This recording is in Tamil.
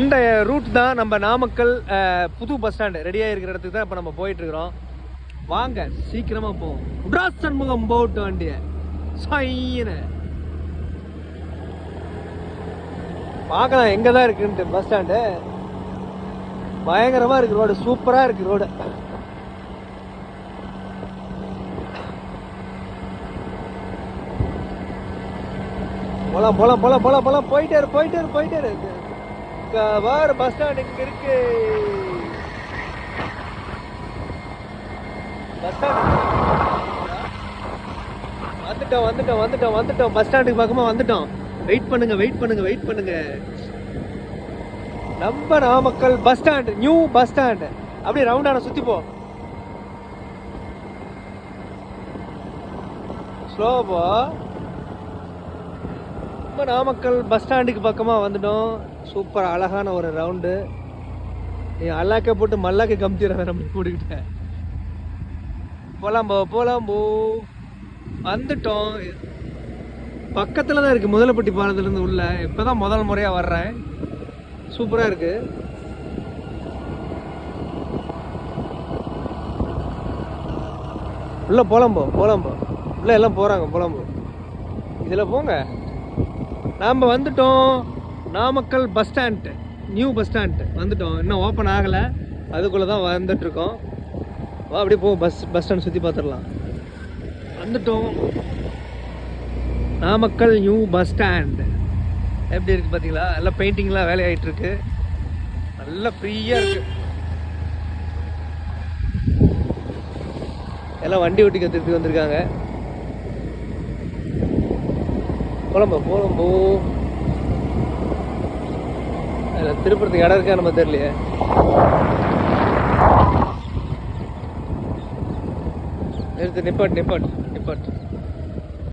இந்த ரூட் தான் நம்ம நாமக்கல் புது பஸ் ஸ்டாண்டு ரெடியாக இருக்கிற இடத்துக்கு தான் இப்போ நம்ம போயிட்டு இருக்கிறோம் வாங்க சீக்கிரமாக போவோம். உட்ரா சண்முகம் போட்டு வண்டிய. சைன்னு பார்க்கலாம் எங்கே தான் இருக்குன்ட்டு பஸ் ஸ்டாண்டு பயங்கரமாக இருக்கு ரோடு சூப்பராக இருக்கு ரோடு போலாம் போலாம் போலாம் போலாம் போலாம். போயிட்டே இரு போயிட்டே இரு போயிட்டே இருக்கு பாரு பஸ் ஸ்டாண்ட் இங்க இருக்கு. பஸ் ஸ்டாண்ட் வந்துட்டோம் வந்துட்டோம் வந்துட்டோம் வந்துட்டோம். பஸ் ஸ்டாண்டுக்கு பக்கமா வந்துட்டோம். வெயிட் பண்ணுங்க வெயிட் பண்ணுங்க வெயிட் பண்ணுங்க. நம்ம Namakkal bus stand new bus stand. அப்படியே ரவுண்டான சுத்தி போ. ஸ்லோ போ. நம்ம நாமக்கல் பஸ் ஸ்டாண்டுக்கு பக்கமாக வந்துட்டோம். சூப்பர் அழகான ஒரு ரவுண்டு நீ அல்லாக்க போட்டு மல்லாக்க கமிச்சிட நம்ம கூட்டிக்கிட்டேன் போகலாம் போ போகலாம் போ. வந்துட்டோம். பக்கத்தில் தான் இருக்குது முதலப்பட்டி பாலத்துலேருந்து உள்ள. இப்போ தான் முதல் முறையாக வர்றேன். சூப்பராக இருக்குது உள்ளே போகலாம் போ போகலாம் போ. உள்ளே எல்லாம் போகிறாங்க போகலாம் போ. இதில் போங்க. நாம் வந்துட்டோம். Namakkal bus stand. New bus stand. வந்துட்டோம். இன்னும் ஓப்பன் ஆகலை. அதுக்குள்ளே தான் வந்துட்டுருக்கோம். வா அப்படியே போ பஸ் பஸ் ஸ்டாண்ட் சுற்றி பார்த்துடலாம் வந்துட்டோம். Namakkal new bus stand. எப்படி இருக்குது பார்த்தீங்களா எல்லாம் பெயிண்டிங்லாம் வேலையாகிட்டுருக்கு நல்லா ஃப்ரீயாக இருக்குது எல்லாம் வண்டி ஓட்டி கற்றுட்டு வந்திருக்காங்க. கொழம்பு கொழம்பு. அதில் திருப்பறதுக்கு இடம் இருக்கா நம்ம தெரியலையே. நிறுத்து நிப்பாட் நிப்பாட் நிப்பாட்